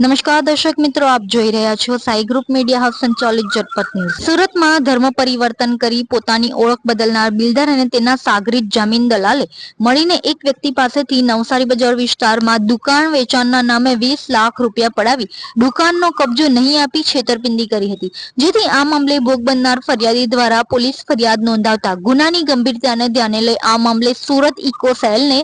નમસ્કાર દર્શક મિત્રો, આપ જોઈ રહ્યા છો સાઈ ગ્રુપ મીડિયા હાઉસ સંચાલિત ઝટપટ ન્યૂઝ. સુરતમાં ધર્મ પરિવર્તન કરી પોતાની ઓળખ બદલનાર બિલ્ડર અને તેના સાગરીત જમીન દલાલે મળીને એક વ્યક્તિ પાસેથી નવસારી બજાર વિસ્તારમાં દુકાન વેચાણના નામે વીસ લાખ રૂપિયા પડાવી દુકાનનો કબજો નહીં આપી છેતરપિંડી કરી હતી. જેથી આ મામલે ભોગ બનનાર ફરિયાદી દ્વારા પોલીસ ફરિયાદ નોંધાવતા ગુનાની ગંભીરતાને ધ્યાને લઈ આ મામલે સુરત ઇકો સેલને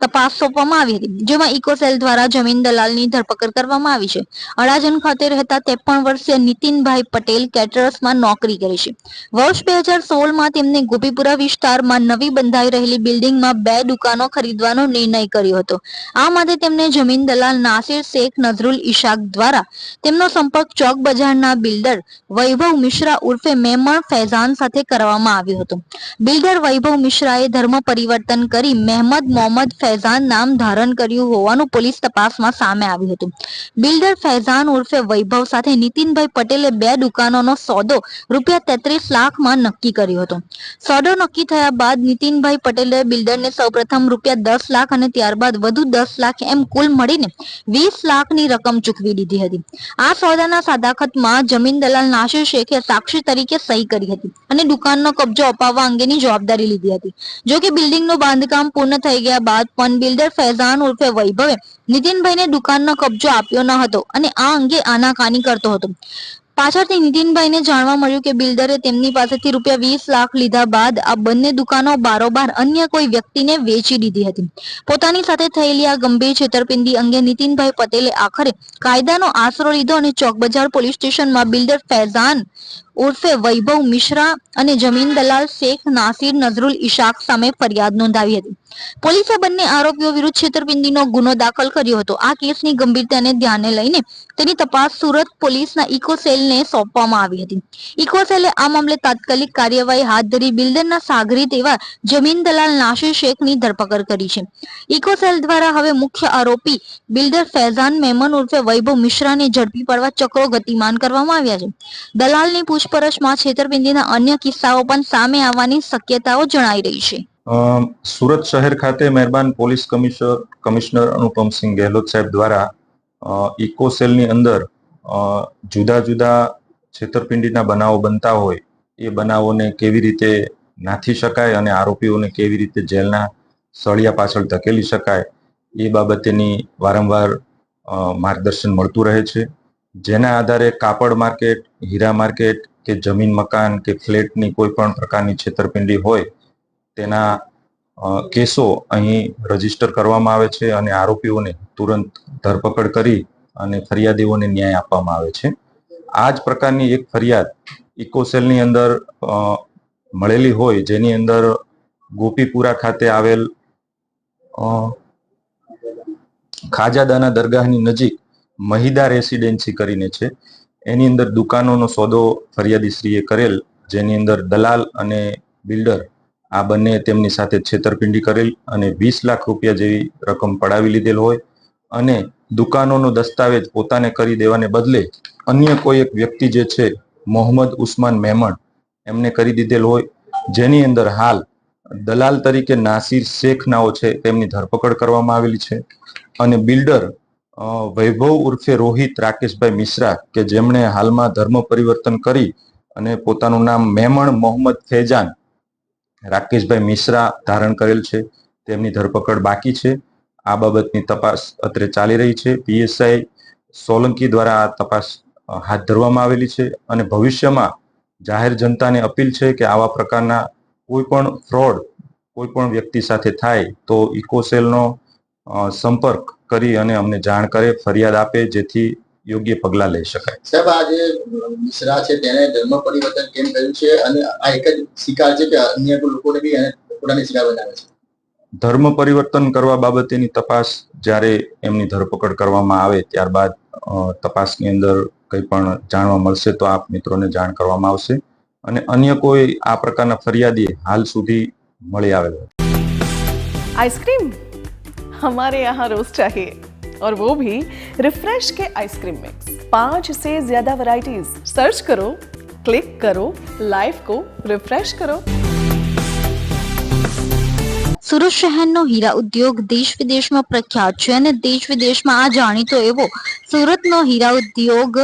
તપાસ સોંપવામાં આવી હતી. જેમાં ઇકોસેલ દ્વારા જમીન દલાલની ધરપકડ કરવામાં આવી છે. અડાજણ ખાતે રહેતા ત્રેપન વર્ષીય નીતિનભાઈ પટેલ કેટરર્સમાં નોકરી કરે છે. વર્ષ બે હજાર સોળમાં તેમને ગોપીપુરા વિસ્તારમાં નવી બંધાઈ રહેલી બિલ્ડિંગમાં બે દુકાનો ખરીદવાનો નિર્ણય કર્યો હતો. આ માટે તેમને જમીન દલાલ નાસિર શેખ નઝરુલ ઇશાક દ્વારા તેમનો સંપર્ક ચોક બજારના બિલ્ડર વૈભવ મિશ્રા ઉર્ફે મેમણ ફૈઝાન સાથે કરવામાં આવ્યો હતો. બિલ્ડર વૈભવ મિશ્રાએ ધર્મ પરિવર્તન કરી મહેમદ મોહમ્મદ ફૈઝાન નામ ધારણ કર્યું હોવાનું પોલીસ તપાસમાં સામે આવ્યું હતું. બિલ્ડર ફૈઝાન ઉર્ફે વૈભવ સાથે નીતિનભાઈ પટેલે બે દુકાનોનો સોદો રૂપિયા તેત્રીસ લાખમાં નક્કી કર્યો હતો. સોદો નક્કી થયા બાદ નીતિનભાઈ પટેલે બિલ્ડરને સૌપ્રથમ રૂપિયા દસ લાખ અને ત્યારબાદ વધુ દસ લાખ એમ કુલ મળીને વીસ લાખની રકમ ચૂકવી દીધી હતી. આ સોદાના સાદાખતમાં જમીન દલાલ નાસિર શેખે સાક્ષી તરીકે સહી કરી હતી અને દુકાનનો કબજો અપાવવા અંગેની જવાબદારી લીધી હતી. જો કે બિલ્ડિંગનું બાંધકામ પૂર્ણ થઈ ગયા બાદ પણ બિલ્ડર ફૈઝાન ઉર્ફે વૈભવે નીતિનભાઈને દુકાનનો કબજો આપ્યો ન હતો અને આ અંગે આનાકાની કરતો હતો. પાછળથી નીતિનભાઈને જાણવા મળ્યું કે બિલ્ડરે તેમની પાસેથી રૂપિયા વીસ લાખ લીધા બાદ આ બંને દુકાનો બારોબાર અન્ય કોઈ વ્યક્તિને વેચી દીધી હતી. પોતાની સાથે થયેલી આ ગંભીર છેતરપિંડી અંગે નીતિનભાઈ પટેલે આખરે કાયદાનો આશરો લીધો અને ચોકબજાર પોલીસ સ્ટેશનમાં બિલ્ડર ફૈઝાન ઉર્ફે વૈભવ મિશ્રા અને જમીન દલાલ શેખ નાસિર નઝરુલ ઇશાક સામે ફરિયાદ નોંધાવી હતી. પોલીસે બંને આરોપીઓ વિરુદ્ધ છેતરપિંડીનો ગુનો દાખલ કર્યો હતો. આ કેસની ગંભીરતાને ધ્યાને લઈને તેની તપાસ સુરત પોલીસના ઇકો સોંપવામાં આવી હતી. ઇકો આ મામલે તાત્કાલિક કાર્યવાહી હાથ ધરી બિલ્ડરના સાગરી તેવા જમીન દલાલ નાસિર શેખની ધરપકડ કરી છે. ઇકો સેલ દ્વારા હવે મુખ્ય આરોપી બિલ્ડર ફૈઝાન મેમન ઉર્ફે વૈભવ મિશ્રાને ઝડપી પાડવા ચક્રો ગતિમાન કરવામાં આવ્યા છે. દલાલની પૂછપરછમાં છેતરપિંડીના અન્ય કિસ્સાઓ પણ સામે આવવાની શક્યતાઓ જણાઈ રહી છે. સુરત શહેર ખાતે મહેરબાન police commissioner commissioner Anupamsinh Gehlot સાહેબ દ્વારા ઇકો સેલની અંદર જુદા જુદા છેતરપિંડીના બનાવો બનતા હોય, એ બનાવોને કેવી રીતે નાથી શકાય અને આરોપીઓને કેવી રીતે જેલના સળિયા પાછળ ધકેલી શકાય, એ બાબતેની વારંવાર માર્ગદર્શન મળતું રહે છે. જેના આધારે કાપડ માર્કેટ, હીરા માર્કેટ કે જમીન, મકાન કે ફ્લેટની કોઈ પણ પ્રકારની છેતરપિંડી હોય, તેના કેસો અહીં રજિસ્ટર કરવામાં આવે છે અને આરોપીઓને તુરંત ધરપકડ કરી અને ફરિયાદીઓને ન્યાય આપવામાં આવે છે. આ જ પ્રકારની એક ફરિયાદ ઇકોસેલની અંદર મળેલી હોય, જેની અંદર ગોપીપુરા ખાતે આવેલ ખાજાદાના દરગાહની નજીક મહિદા રેસિડેન્સી કરીને છે. એની અંદર દુકાનોનો સોદો ફરિયાદીશ્રીએ કરેલ, જેની અંદર દલાલ અને બિલ્ડર, આ બંને તેમની સાથે છેતરપિંડી કરેલ અને વીસ લાખ રૂપિયા જેવી રકમ પડાવી લીધેલ હોય અને દુકાનોનો દસ્તાવેજ પોતાને કરી દેવાને બદલે અન્ય કોઈ એક વ્યક્તિ જે છે, મોહમ્મદ ઉસ્માન મેમણ, એમને કરી દીધેલ હોય. જેની અંદર હાલ દલાલ તરીકે નાસિર શેખ નાઓ છે, તેમની ધરપકડ કરવામાં આવેલી છે અને બિલ્ડર વૈભવ ઉર્ફે રોહિત રાકેશભાઈ મિશ્રા કે જેમણે હાલમાં ધર્મ પરિવર્તન કરી અને પોતાનું નામ મેમણ મોહમ્મદ ફેજાન રાકેશભાઈ મિશ્રા ધારણ કરેલ છે. તેમની ધરપકડ બાકી છે. આ બાબતની તપાસ અત્રે ચાલી રહી છે. પીએસઆઈ સોલંકી દ્વારા આ તપાસ હાથ ધરવામાં આવેલી છે અને ભવિષ્યમાં જાહેર જનતાને અપીલ છે કે આવા પ્રકારના કોઈ પણ ફ્રોડ કોઈ પણ વ્યક્તિ સાથે થાય તો ઇકોસેલનો સંપર્ક કરી અને અમને જાણ કરે ફરિયાદ આપે જેથી યોગ્ય પગલાં લઈ શકાય. સાહેબ આ જે મિશ્રા છે તેને ધર્મ પરિવર્તન કેમ કર્યું છે? અને આ એક જ શિકાર છે કે અન્ય લોકોને બી પોતાની શિકાર બનાવે છે? ધર્મ પરિવર્તન કરવા બાબતેની તપાસ જ્યારે એમની ધરપકડ કરવામાં આવે ત્યારબાદ તપાસની અંદર કંઈ પણ જાણવા મળશે તો આપ મિત્રોને જાણ કરવામાં આવશે. અને અન્ય કોઈ આ પ્રકારના ફરિયાદી હાલ સુધી મળી આવેલો આઈસ્ક્રીમ हमारे यहाँ रोज चाहिए और वो भी रिफ्रेश के आइसक्रीम मिक्स पांच से ज्यादा वैरायटीज सर्च करो क्लिक करो लाइफ को रिफ्रेश करो સુરત શહેરનો હીરા ઉદ્યોગ દેશ વિદેશમાં પ્રખ્યાત છે અને દેશ વિદેશમાં આ જાણીતો એવો સુરતનો હીરા ઉદ્યોગ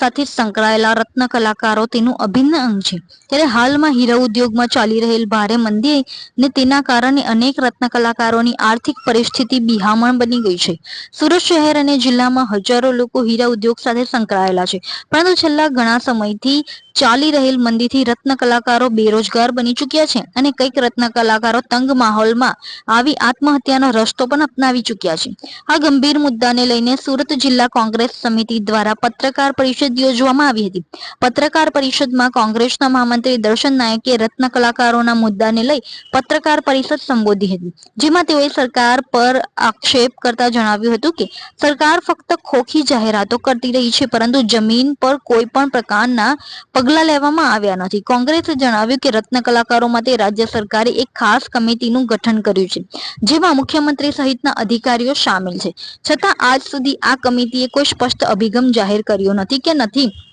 સાથે સંકળાયેલા રત્ન કલાકારો તેનું અભિન્ન અંગ છે. ત્યારે હાલમાં હીરા ઉદ્યોગમાં ચાલી રહેલ ભારે મંદી ને તેના કારણે અનેક રત્ન કલાકારોની આર્થિક પરિસ્થિતિ બિહામણ બની ગઈ છે. સુરત શહેર અને જિલ્લામાં હજારો લોકો હીરા ઉદ્યોગ સાથે સંકળાયેલા છે. પરંતુ છેલ્લા ઘણા સમયથી ચાલી રહેલ મંદીથી રત્ન કલાકારો બેરોજગાર બની ચૂક્યા છે અને કંઈક રત્ન કલાકારો તંગ માહોલમાં આવી આત્મહત્યાનો રસ્તો પણ અપનાવી ચૂક્યા છે. આ ગંભીર મુદ્દાને લઈને સુરત જિલ્લા કોંગ્રેસ સમિતિ દ્વારા પત્રકાર પરિષદ યોજવામાં આવી હતી. પત્રકાર પરિષદમાં કોંગ્રેસના મહામંત્રી દર્શન નાયકે રત્ન કલાકારોના મુદ્દાને લઈ પત્રકાર પરિષદ સંબોધી હતી. જેમાં તેઓએ સરકાર પર આક્ષેપ કરતા જણાવ્યું હતું કે, સરકાર ફક્ત ખોખી જાહેરાતો કરતી રહી છે, પરંતુ જમીન પર કોઈ પણ પ્રકારના પગલાં લેવામાં આવ્યા નથી. કોંગ્રેસે જણાવ્યું કે, રત્ન કલાકારો માટે રાજ્ય સરકારે એક ખાસ કમિટીનું ગઠન કર્યું છે, જેમાં મુખ્યમંત્રી સહિતના અધિકારીઓ સામેલ છે. છતાં, આજ સુધી આ કમિટીએ કોઈ સ્પષ્ટ અભિગમ જાહેર કર્યો નથી કે નથી.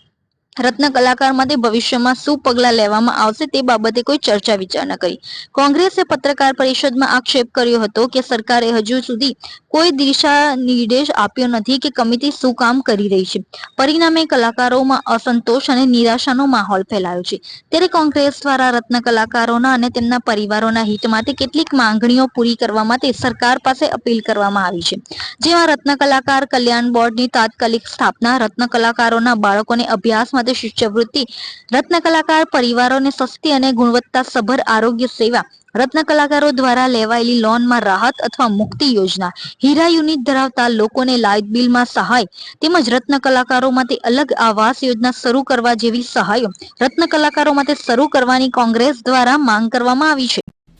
રત્ન કલાકાર માટે ભવિષ્યમાં શું પગલાં લેવામાં આવશે તે બાબતે કોઈ ચર્ચા વિચારણા કરી. કોંગ્રેસે પત્રકાર પરિષદમાં આક્ષેપ કર્યો હતો કે સરકારે હજુ સુધી કોઈ દિશા નિર્દેશ આપ્યો નથી કે કમિટી શું કામ કરી રહી છે. પરિણામે કલાકારોમાં અસંતોષ અને નિરાશાનો માહોલ ફેલાયો છે. ત્યારે કોંગ્રેસ દ્વારા રત્ન કલાકારોના અને તેમના પરિવારોના હિત માટે કેટલીક માંગણીઓ પૂરી કરવા માટે સરકાર પાસે અપીલ કરવામાં આવી છે. જેમાં રત્ન કલાકાર કલ્યાણ બોર્ડની તાત્કાલિક સ્થાપના, રત્ન કલાકારોના બાળકોને અભ્યાસ માટે શિષ્યવૃત્તિ, રત્ન કલાકાર, પરિવારોને સસ્તી અને ગુણવત્તાસભર આરોગ્ય સેવા. રત્ન કલાકારો દ્વારા લેવાયેલી લોનમાં રાહત અથવા મુક્તિ યોજના. હીરા યુનિટ ધરાવતા લોકોને લાઇટ બિલમાં સહાય તેમજ રત્ન કલાકારો માટે અલગ આવાસ યોજના શરૂ કરવા જેવી સહાયો રત્ન કલાકારો માટે શરૂ કરવાની કોંગ્રેસ દ્વારા માંગ કરવામાં આવી છે.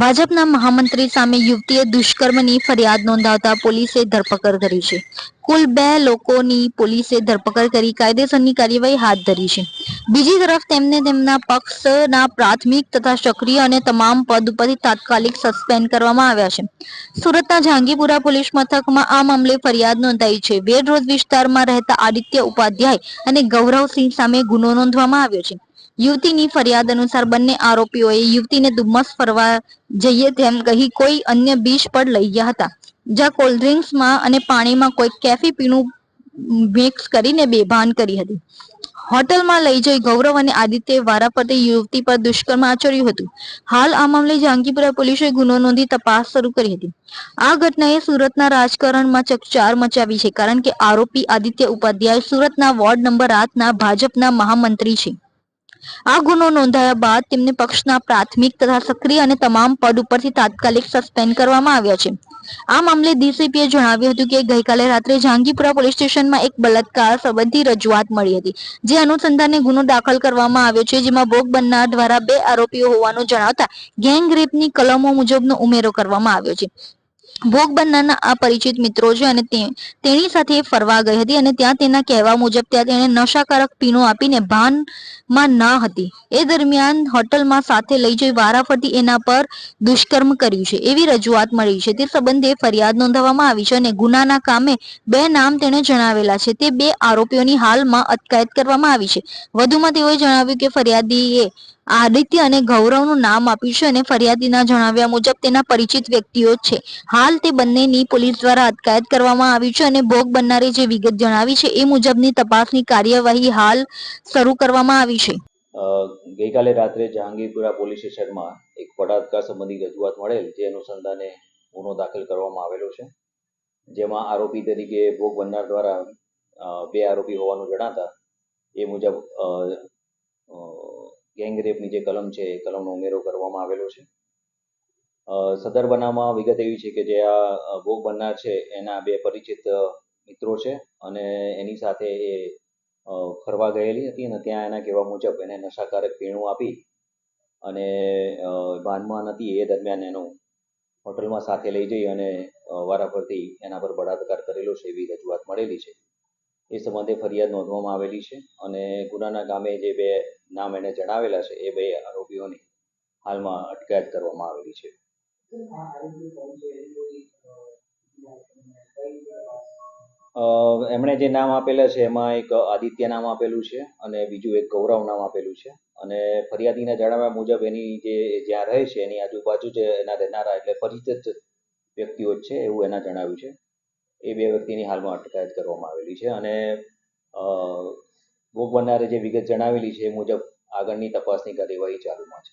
ભાજપના મહામંત્રી સામે યુવતીએ દુષ્કર્મની ફરિયાદ નોંધાવતા પોલીસે ધરપકડ કરી છે. કુલ બે લોકોની પોલીસે ધરપકડ કરી, કાયદેસરની કાર્યવાહી હાથ ધરી છે. બીજી તરફ તેમને તેમના પક્ષના પ્રાથમિક તથા સક્રિય અને તમામ પદ ઉપરથી તાત્કાલિક સસ્પેન્ડ કરવામાં આવ્યા છે. સુરતના જહાંગીપુરા પોલીસ મથકમાં આ મામલે ફરિયાદ નોંધાઈ છે. વેડ રોડ વિસ્તારમાં રહેતા આદિત્ય ઉપાધ્યાય અને ગૌરવસિંહ સામે ગુનો નોંધવામાં આવ્યો છે. યુવતીની ફરિયાદ અનુસાર બંને આરોપીઓએ યુવતીને ધુમ્મસ ફરવા જઈએ તેમ કહી કોઈ અન્ય બીચ પર લઈ ગયા હતા. જ્યાં કોલ્ડ ડ્રિંક્સમાં અને પાણીમાં કોઈ કેફી પીણું મિક્સ કરીને બેભાન કરી હતી. હોટલમાં લઈ જઈ ગૌરવ અને આદિત્ય વારાફરતે યુવતી પર દુષ્કર્મ આચર્યું હતું. હાલ આ મામલે જાંગીપુરા પોલીસે ગુનો નોંધી તપાસ શરૂ કરી હતી. આ ઘટનાએ સુરતના રાજકારણમાં ચકચાર મચાવી છે, કારણ કે આરોપી આદિત્ય ઉપાધ્યાય સુરતના વોર્ડ નંબર આઠના ભાજપના મહામંત્રી છે. આ ગુનો નોંધાયા બાદ તેમને પક્ષના પ્રાથમિક તથા સક્રિય અને તમામ પદ ઉપરથી તાત્કાલિક સસ્પેન્ડ કરવામાં આવ્યા છે. આ મામલે ડીસીપીએ જણાવ્યું હતું કે ગઈકાલે રાત્રે જહાંગીપુરા પોલીસ સ્ટેશનમાં એક બલાત્કાર સંબંધી રજૂઆત મળી હતી, જે અનુસંધાને ગુનો દાખલ કરવામાં આવ્યો છે, જેમાં ભોગ બનનાર દ્વારા બે આરોપીઓ હોવાનું જણાવતા ગેંગ રેપની કલમો મુજબનો ઉમેરો કરવામાં આવ્યો છે. ભોગ બનનારના આ પરિચિત મિત્રો છે અને તેની સાથે ફરવા ગઈ હતી અને ત્યાં તેના કહેવા મુજબ ત્યાં તેણે નશાકારક પીણું આપીને ભાનમાં ન હતી. એ દરમિયાન હોટલમાં સાથે લઈ જઈ વારાફરતી એના પર દુષ્કર્મ કર્યું છે. એવી રજૂઆત મળી છે. તે સંબંધે ફરિયાદ નોંધાવવામાં આવી છે અને ગુનાના કામે બે નામ તેણે જણાવેલા છે. તે બે આરોપીઓની હાલમાં અટકાયત કરવામાં આવી છે. વધુમાં તેઓએ જણાવ્યું કે ફરિયાદીએ આદિત્ય અને ગૌરવનું નામ આપ્યું છે અને ફરિયાદીના જણાવ્યા મુજબ તેના પરિચિત વ્યક્તિઓ છે. હાલ તે બંનેની પોલીસ દ્વારા અટકાયત કરવામાં આવી છે અને ભોગ બનનારે જે વિગત જણાવી છે એ મુજબની તપાસની કાર્યવાહી હાલ શરૂ કરવામાં આવી છે. ગઈકાલે રાત્રે જહાંગીરપુરા પોલીસ સ્ટેશનમાં એક બળાત્કાર સંબંધી રજૂઆત મળેલ જે અનુસંધાને ગુનો દાખલ કરવામાં આવેલો છે. જેમાં આરોપી તરીકે ભોગ બનનાર દ્વારા બે આરોપી હોવાનું જણાતા એ મુજબ અ, અ, ગેંગ રેપની જે કલમ છે એ કલમનો ઉમેરો કરવામાં આવેલો છે. સદર બનાવમાં વિગત એવી છે કે જે આ ભોગ બનનાર છે એના બે પરિચિત મિત્રો છે અને એની સાથે એ ફરવા ગયેલી હતી અને ત્યાં એના કહેવા મુજબ એને નશાકારક પીણું આપી અને ભાનમાં નથી એ દરમિયાન એનો હોટલમાં સાથે લઈ જઈ અને વારાફરતી એના પર બળાત્કાર કરેલો છે એવી રજૂઆત મળેલી છે. એ સંબંધે ફરિયાદ નોંધવામાં આવેલી છે અને ગુનાના કામે જે બે નામ એને જણાવેલા છે, એ બે આરોપીઓની હાલમાં અટકાયત કરવામાં આવેલી છે. એમણે જે નામ આપેલા છે, એમાં એક આદિત્ય નામ આપેલું છે અને બીજું એક ગૌરવ નામ આપેલું છે. અને ફરિયાદીના જણાવ્યા મુજબ એની જે જ્યાં રહે છે, એની આજુબાજુ જે એના રહેનારા એટલે પરિચિત વ્યક્તિઓ છે એવું એના જણાવ્યું છે. એ બે વ્યક્તિની હાલમાં અટકાયત કરવામાં આવેલી છે અને ભોગ બનનારે જે વિગત જણાવેલી છે એ મુજબ આગળની તપાસની કાર્યવાહી ચાલુમાં છે.